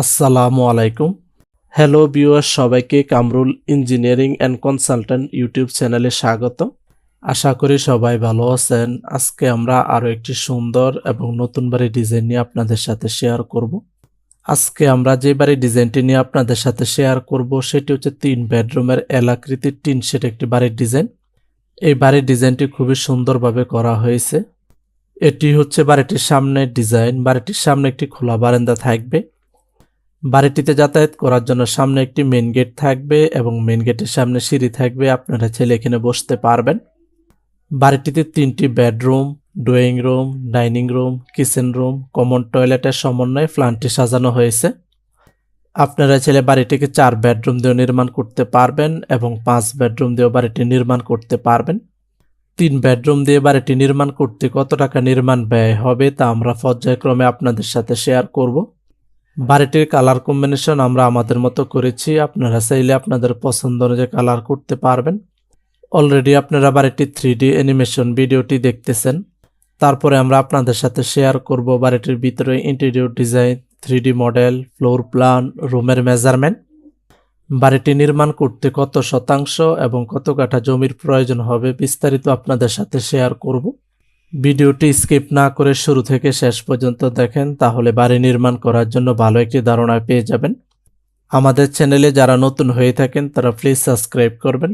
আসসালামু আলাইকুম। Hello viewer সবাইকে Kamrul engineering and consultant YouTube চ্যানেলে স্বাগত আশা করি সবাই ভালো আছেন। আজকে আমরা আরও একটি সুন্দর এবং নতুন বাড়ির ডিজাইন নিয়ে আপনাদের সাথে শেয়ার করব। আজকে আমরা যে বাড়ির ডিজাইনটি নিয়ে আপনাদের সাথে শেয়ার করব, সেটি হচ্ছে তিন বেডরুমের এলাকৃতির টিন সেট একটি বাড়ির ডিজাইন এই বাড়ির ডিজাইনটি খুবই সুন্দরভাবে করা হয়েছে। এটি হচ্ছে বাড়িটির সামনের ডিজাইন বাড়িটির সামনে একটি খোলা বারান্দা থাকবে। বাড়িটিতে যাতায়াত করার জন্য সামনে একটি মেন গেট থাকবে এবং মেন গেটের সামনে সিঁড়ি থাকবে। আপনারা ছেলে এখানে বসতে পারবেন। বাড়িটিতে তিনটি bedroom drawing room dining room kitchen room common টয়লেটের সমন্বয়ে প্ল্যানটি সাজানো হয়েছে। আপনারা ছেলে বাড়িটিকে চার বেডরুম দিয়েও নির্মাণ করতে পারবেন এবং পাঁচ বেডরুম দিয়েও বাড়িটি নির্মাণ করতে পারবেন। তিন বেডরুম দিয়ে বাড়িটি নির্মাণ করতে কত টাকা নির্মাণ ব্যয় হবে তা আমরা পর্যায়ক্রমে আপনাদের সাথে শেয়ার করব। বাড়িটির কালার কম্বিনেশন আমরা আমাদের মতো করেছি। আপনারা চাইলে আপনাদের পছন্দ অনুযায়ী কালার করতে পারবেন। অলরেডি আপনারা বাড়িটির থ্রি ডি অ্যানিমেশন ভিডিওটি দেখতেছেন। তারপরে আমরা আপনাদের সাথে শেয়ার করব বাড়িটির ভিতরে interior design three model floor plan রুমের মেজারমেন্ট বাড়িটি নির্মাণ করতে কত শতাংশ এবং কত কাঠা জমির প্রয়োজন হবে বিস্তারিত আপনাদের সাথে শেয়ার করব। ভিডিওটি স্কিপ না করে শুরু থেকে শেষ পর্যন্ত দেখেন, তাহলে বাড়ি নির্মাণ করার জন্য ভালো একটি ধারণা পেয়ে যাবেন। আমাদের চ্যানেলে যারা নতুন হয়ে থাকেন, তারা প্লিজ সাবস্ক্রাইব করবেন।